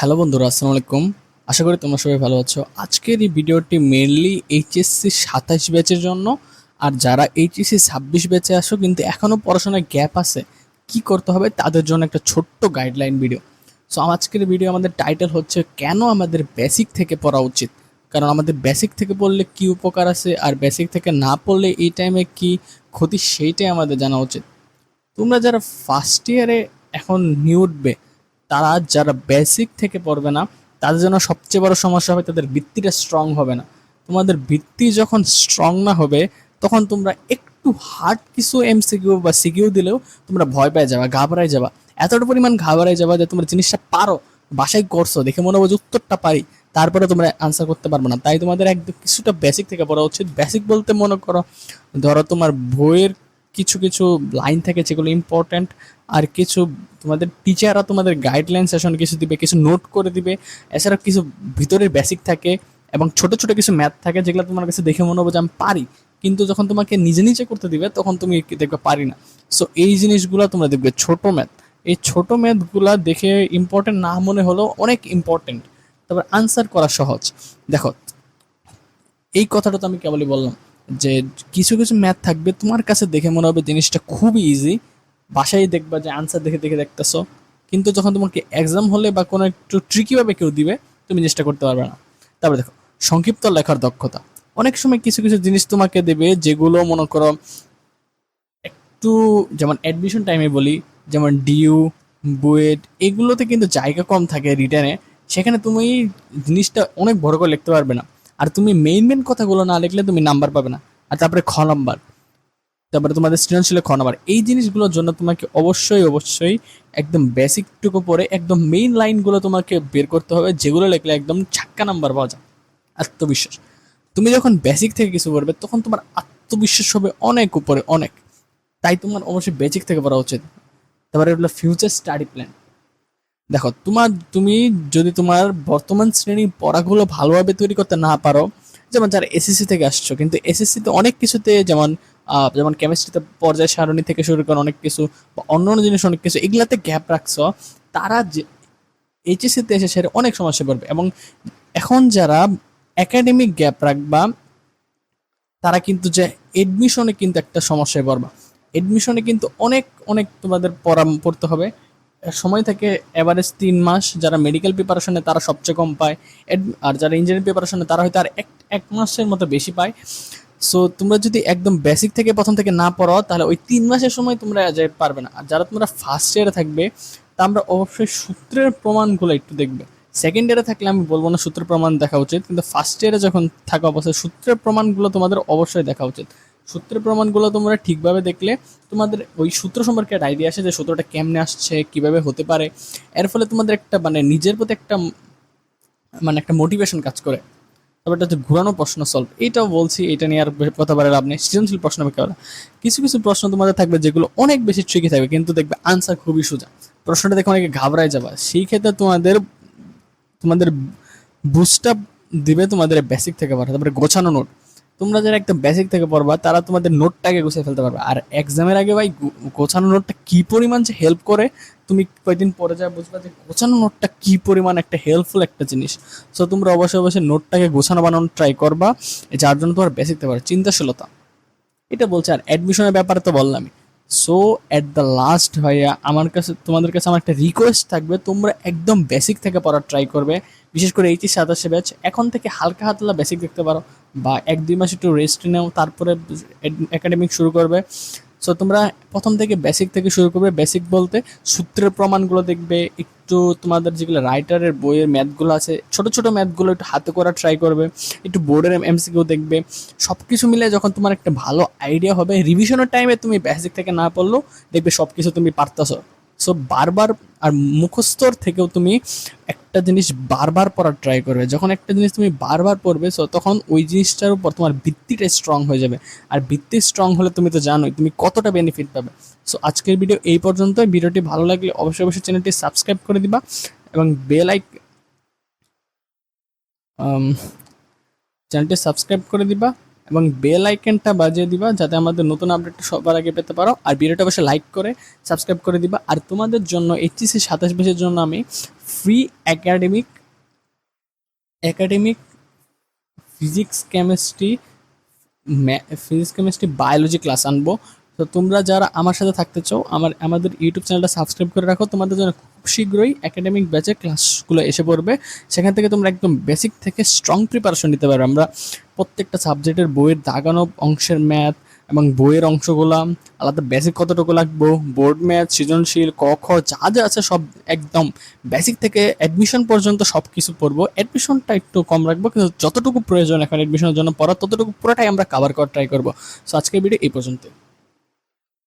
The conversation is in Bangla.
হ্যালো বন্ধুরা, আসসালামু আলাইকুম। আশা করি তোমরা সবাই ভালো আছো। আজকের এই ভিডিওটি মেনলি এইচএসসি সাতাশ ব্যাচের জন্য। আর যারা এইচএসসি ছাব্বিশ ব্যাচে আসো, কিন্তু এখনও পড়াশোনায় গ্যাপ আছে, কি করতে হবে তাদের জন্য একটা ছোট্ট গাইডলাইন ভিডিও সো আজকের ভিডিও আমাদের টাইটেল হচ্ছে, কেন আমাদের বেসিক থেকে পড়া উচিত? কারণ আমাদের বেসিক থেকে পড়লে কি উপকার আছে, আর বেসিক থেকে না পড়লে এই টাইমে কি ক্ষতি, সেইটাই আমাদের জানা উচিত। তোমরা যারা ফার্স্ট ইয়ারে এখন নিউ উঠবে তারা যারা বেসিক থেকে পড়বে না, তাদের জন্য সবচেয়ে বড় সমস্যা হবে তাদের ভিত্তিটা স্ট্রং হবে না। তোমাদের ভিত্তি যখন স্ট্রং না হবে, তখন তোমরা একটু হার্ড কিছু এমসিকিউ বা সিকিউ দিলেও তোমরা ভয় পেয়ে যাবা ঘাবড়াই যাবা। এতটা পরিমাণ ঘাবড়াই যাবা যে তোমরা জিনিসটা পারো, বাসায় করছ, দেখে মনে হবে যে উত্তরটা পারি, তারপরে তোমরা আনসার করতে পারবে না। তাই তোমাদের একদম কিছুটা বেসিক থেকে পড়া উচিত। বেসিক বলতে মনে করো, ধরো তোমার বইয়ের কিছু কিছু লাইন থাকে যেগুলো ইম্পর্ট্যান্ট আর কিছু তোমাদের টিচাররা তোমাদের গাইডলাইন সেশন কিছু দিবে, কিছু নোট করে দিবে। এছাড়া কিছু ভিতরের বেসিক থাকে এবং ছোট ছোট কিছু ম্যাথ থাকে যেগুলো তোমার কাছে দেখে মনে হবে যে আমি পারি। কিন্তু যখন তোমাকে নিজে নিজে করতে দিবে, তখন তুমি দেখবে পারি না। সো এই জিনিসগুলো তোমরা দেখবে, ছোট ম্যাথ এই ছোট ম্যাথগুলা দেখে ইম্পর্টেন্ট না মনে হলেও অনেক ইম্পর্টেন্ট তারপর আনসার করা সহজ। দেখো, এই কথাটা তো আমি কেবলই বললাম। যে কিছু কিছু ম্যাথ থাকবে, তোমার কাছে দেখে মনে হবে জিনিসটা খুবই ইজি বাসায় দেখবা যে আনসার দেখে দেখে দেখতেছো। কিন্তু যখন তোমাকে এক্সাম হলে বা কোনো একটু ট্রিকিভাবে কেউ দিবে, তুমি জিনিসটা করতে পারবে না। তারপরে দেখো, সংক্ষিপ্ত লেখার দক্ষতা। অনেক সময় কিছু কিছু জিনিস তোমাকে দেবে যেগুলো মনে করো একটু যেমন অ্যাডমিশন টাইমে বলি, যেমন ডিউ বুয়েট এগুলোতে কিন্তু জায়গা কম থাকে রিটার্নে সেখানে তুমি জিনিসটা অনেক বড় করে লিখতে পারবে না। আর তুমি মেইন মেইন কথাগুলো না লিখলে তুমি নাম্বার পাবে না। আর তারপরে খ নাম্বার তারপরে তোমাদের সৃজনশীলে খ নাম্বার এই জিনিসগুলোর জন্য তোমাকে অবশ্যই অবশ্যই একদম বেসিকটুকু পরে একদম মেইন লাইনগুলো তোমাকে বের করতে হবে, যেগুলো লিখলে একদম ছাক্কা নাম্বার পাওয়া যায়। আত্মবিশ্বাস। তুমি যখন বেসিক থেকে কিছু করবে তখন তোমার আত্মবিশ্বাস হবে অনেক উপরে, অনেক। তাই তোমার অবশ্যই বেসিক থেকে পড়া উচিত। তারপরে ফিউচার স্টাডি প্ল্যান দেখো, তোমার, তুমি যদি তোমার বর্তমান শ্রেণির পড়াগুলো ভালোভাবে তৈরি করতে না পারো, যেমন যারা এসএসসি থেকে আসছো, কিন্তু এসএসসিতে অনেক কিছুতে যেমন যেমন কেমিস্ট্রিতে পর্যায় সারণী থেকে শুরু করে অনেক কিছু, বা অন্য অন্য জিনিস অনেক কিছু, এগুলাতে গ্যাপ রাখছো, তারা যে এইচএসসিতে এসে সেটা অনেক সমস্যা পড়বে। এবং এখন যারা একাডেমিক গ্যাপ রাখবা, তারা কিন্তু যে এডমিশনে কিন্তু একটা সমস্যায় পড়বা। এডমিশনে কিন্তু অনেক অনেক তোমাদের পড়া, পড়তে হবে। সময় থেকে অ্যাভারেজ তিন মাস। যারা মেডিকেল প্রিপারেশনে তারা সবচেয়ে কম পায়। আর যারা ইঞ্জিনিয়ারিং প্রিপারেশনে তারা হয়তো আর এক এক মাসের মতো বেশি পায়। সো তোমরা যদি একদম বেসিক থেকে প্রথম থেকে না পড়ো তাহলে ওই তিন মাসের সময় তোমরা যে পারবে না। আর যারা তোমরা ফার্স্ট ইয়ারে থাকবে, তা আমরা অবশ্যই সূত্রের প্রমাণগুলো একটু দেখবে। সেকেন্ড ইয়ারে থাকলে আমি বলব না সূত্রের প্রমাণ দেখা উচিত, কিন্তু ফার্স্ট ইয়ারে যখন থাকা অবস্থায় সূত্রের প্রমাণগুলো তোমাদের অবশ্যই দেখা উচিত। সূত্রের প্রমাণগুলো তোমরা ঠিকভাবে দেখলে, তোমাদের ওই সূত্র সম্পর্কে একটা আইডিয়া আসে যে সূত্রটা কেমনে আসছে, কীভাবে হতে পারে। এর ফলে তোমাদের একটা মানে নিজের প্রতি একটা মানে একটা মোটিভেশন কাজ করে। তারপর এটা হচ্ছে ঘুরানো প্রশ্ন সলভ এইটাও বলছি এটা নিয়ে আর কথা বলে লাভ নেই। সৃজনশীল প্রশ্ন অপেক্ষা করা কিছু কিছু প্রশ্ন তোমাদের থাকবে যেগুলো অনেক বেশি ট্রিকি থাকবে, কিন্তু দেখবে আনসার খুবই সোজা। প্রশ্নটা দেখে অনেকে ঘাবড়ায় যাবা। সেই ক্ষেত্রে তোমাদের তোমাদের বুস্টআপ দিবে তোমাদের বেসিক থেকে পড়া। তারপরে গোছানো নোট। তোমরা যারা একদম বেসিক থেকে পড়বা, তারা তোমাদের নোটটাকে গুছিয়ে ফেলতে পারবে। আর এক্সামের আগে ভাই গোছানো নোটটা কি পরিমাণ যে হেল্প করে, তুমি কয়েকদিন পরে যা বুঝবা যে গোছানো নোটটা কি পরিমাণ একটা হেল্পফুল একটা জিনিস। সো তোমরা অবশ্যই অবশ্যই নোটটাকে গোছানো বানানোর ট্রাই করবা, যার জন্য তোমার বেসিক থেকে পারো চিন্তাশীলতা। এটা বলছে, আর অ্যাডমিশনের ব্যাপারে তো বললামই। সো অ্যাট দ্য লাস্ট ভাইয়া, আমার কাছে, তোমাদের কাছে আমার একটা রিকোয়েস্ট থাকবে। তোমরা একদম বেসিক থেকে পড়ার ট্রাই করবে। বিশেষ করে এইচএস সাতাশে ব্যাচ এখন থেকে হালকা হাতলা বেসিক দেখতে পারো। বা এক দুই মাস একটু রেস্ট নাও, তারপরে একাডেমিক শুরু করবে। সো তোমরা প্রথম থেকে বেসিক থেকে শুরু করবে। বেসিক বলতে সূত্রের প্রমাণগুলো দেখবে, একটু তোমাদের যেগুলো রাইটারের বইয়ের ম্যাথগুলো আছে, ছোট ছোট ম্যাথগুলো একটু হাতে করা ট্রাই করবে, একটু বোর্ডের এমসিকেও দেখবে। সব কিছু মিলে যখন তোমার একটা ভালো আইডিয়া হবে রিভিশনের টাইমে তুমি বেসিক থেকে না পড়লেও দেখবে সব কিছু তুমি পারতেছো। সো বারবার আর মুখস্থর থেকেও তুমি একটা জিনিস বারবার পড়ার ট্রাই করবে। যখন একটা জিনিস তুমি বারবার পড়বে সো তখন ওই জিনিসটার উপর তোমার ভিত্তিটা স্ট্রং হয়ে যাবে। আর ভিত্তি স্ট্রং হলে তুমি তো জানোই, তুমি কতটা বেনিফিট পাবে। সো আজকের ভিডিও এই পর্যন্তই। ভিডিওটি ভালো লাগলে অবশ্যই অবশ্যই চ্যানেলটি সাবস্ক্রাইব করে দিবা এবং বেল আইক চ্যানেলটি সাবস্ক্রাইব করে দিবা। এবং বেল আইকনটা বাজিয়ে দিবা যাতে আমাদের নতুন আপডেটটা সবার আগে পেতে পারো। আর ভিডিওটা অবশ্যই লাইক করে সাবস্ক্রাইব করে দিবা। আর তোমাদের জন্য এইচএসসি সাতাশ বিশের জন্য আমি free academic academic physics chemistry physics chemistry biology class আনব। তো তোমরা যারা আমার সাথে থাকতে চাও, আমার, আমাদের ইউটিউব চ্যানেলটা সাবস্ক্রাইব করে রাখো। তোমাদের জন্য খুব শীঘ্রই একাডেমিক ব্যাচে ক্লাসগুলো এসে পড়বে। সেখান থেকে তোমরা একদম বেসিক থেকে স্ট্রং প্রিপারেশন নিতে পারবে। আমরা প্রত্যেকটা সাবজেক্টের বইয়ের দাগানো অংশের ম্যাথ এবং বইয়ের অংশগুলো, আলাদা বেসিক কতটুকু লাগবো বোর্ড ম্যাথ সৃজনশীল, ক, খ, যা যা আছে সব একদম বেসিক থেকে অ্যাডমিশন পর্যন্ত সব কিছু পড়ব। অ্যাডমিশনটা একটু কম রাখব, কিন্তু যতটুকু প্রয়োজন এখন অ্যাডমিশনের জন্য পড়া ততটুকু পুরোটাই আমরা কাভার করার ট্রাই করব। সো আজকের ভিডিও এই পর্যন্ত